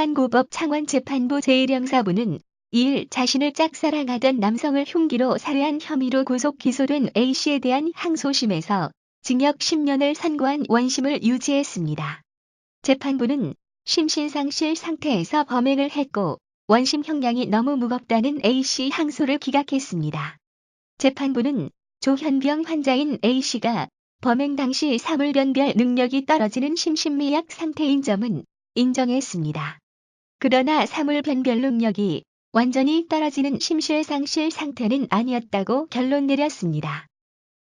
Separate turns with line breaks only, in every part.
부산고법 창원재판부 제1형사부는 2일 자신을 짝사랑하던 남성을 흉기로 살해한 혐의로 구속 기소된 A씨에 대한 항소심에서 징역 10년을 선고한 원심을 유지했습니다. 재판부는 심신상실 상태에서 범행을 했고 원심 형량이 너무 무겁다는 A씨 항소를 기각했습니다. 재판부는 조현병 환자인 A씨가 범행 당시 사물변별 능력이 떨어지는 심신미약 상태인 점은 인정했습니다. 그러나 사물 변별 능력이 완전히 떨어지는 심실상실 상태는 아니었다고 결론 내렸습니다.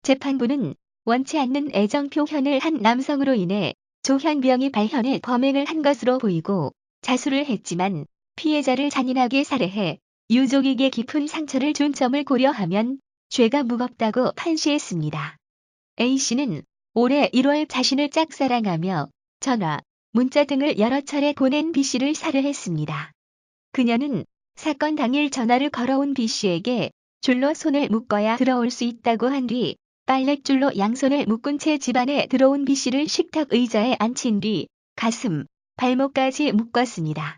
재판부는 원치 않는 애정 표현을 한 남성으로 인해 조현병이 발현해 범행을 한 것으로 보이고 자수를 했지만 피해자를 잔인하게 살해해 유족에게 깊은 상처를 준 점을 고려하면 죄가 무겁다고 판시했습니다. A씨는 올해 1월 자신을 짝사랑하며 전화, 문자 등을 여러 차례 보낸 B씨를 살해했습니다. 그녀는 사건 당일 전화를 걸어온 B씨에게 줄로 손을 묶어야 들어올 수 있다고 한 뒤 빨랫줄로 양손을 묶은 채 집안에 들어온 B씨를 식탁 의자에 앉힌 뒤 가슴, 발목까지 묶었습니다.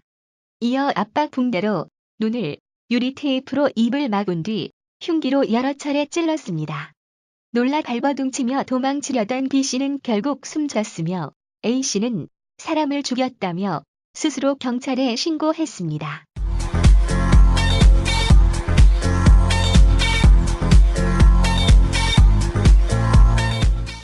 이어 압박 붕대로 눈을 유리 테이프로 입을 막은 뒤 흉기로 여러 차례 찔렀습니다. 놀라 발버둥치며 도망치려던 B씨는 결국 숨졌으며 A씨는 사람을 죽였다며 스스로 경찰에 신고했습니다.